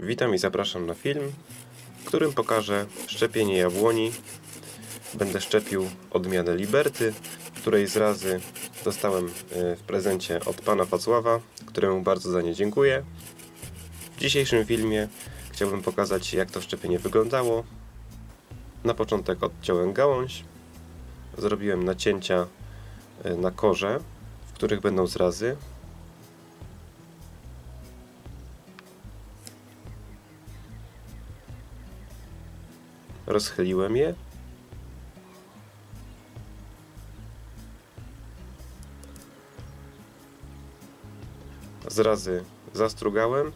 Witam i zapraszam na film, w którym pokażę szczepienie jabłoni. Będę szczepił odmianę Liberty, której z razy dostałem e, w prezencie od pana Wacława, któremu bardzo za nie dziękuję. W dzisiejszym filmie chciałbym pokazać jak to szczepienie wyglądało. Na początek odciąłem gałąź, zrobiłem nacięcia e, na korze, w których będą zrazy. Rozchyliłem je. Zrazy zastrugałem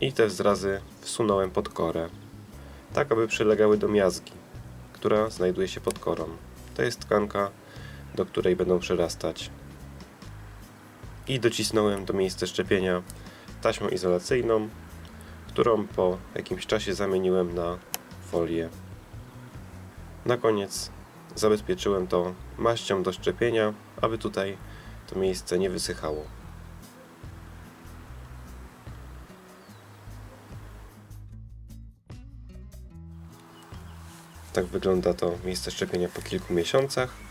i te zrazy wsunąłem pod korę, tak aby przylegały do miazgi, która znajduje się pod korą. To jest tkanka, do której będą przyrastać. I docisnąłem do miejsca szczepienia taśmą izolacyjną, którą po jakimś czasie zamieniłem na folię. Na koniec zabezpieczyłem to maścią do szczepienia, aby tutaj to miejsce nie wysychało. Tak wygląda to miejsce szczepienia po kilku miesiącach.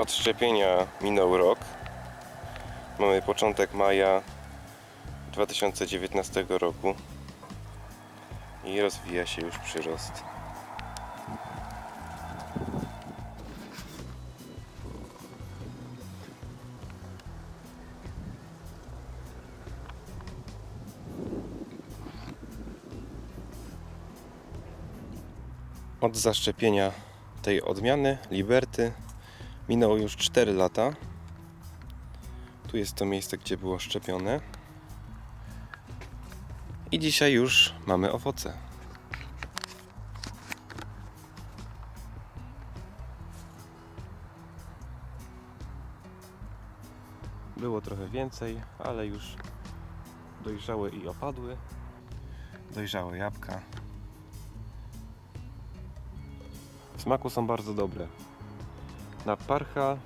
Od szczepienia minął rok. Mamy początek maja 2019 roku i rozwija się już przyrost. Od zaszczepienia tej odmiany Liberty Minęło już 4 lata. Tu jest to miejsce, gdzie było szczepione. I dzisiaj już mamy owoce. Było trochę więcej, ale już dojrzałe i opadły. Dojrzałe jabłka. W smaku są bardzo dobre. Na parcha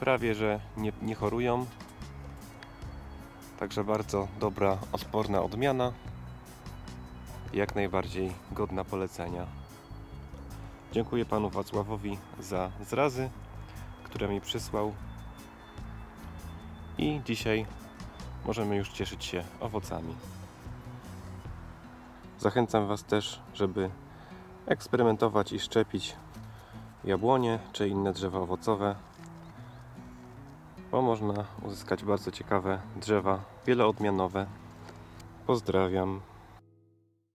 prawie że nie, nie chorują. Także bardzo dobra, odporna odmiana. Jak najbardziej godna polecenia. Dziękuję panu Wacławowi za zrazy, które mi przysłał. I dzisiaj możemy już cieszyć się owocami. Zachęcam Was też, żeby eksperymentować i szczepić jabłonie czy inne drzewa owocowe, bo można uzyskać bardzo ciekawe drzewa wieloodmianowe. Pozdrawiam.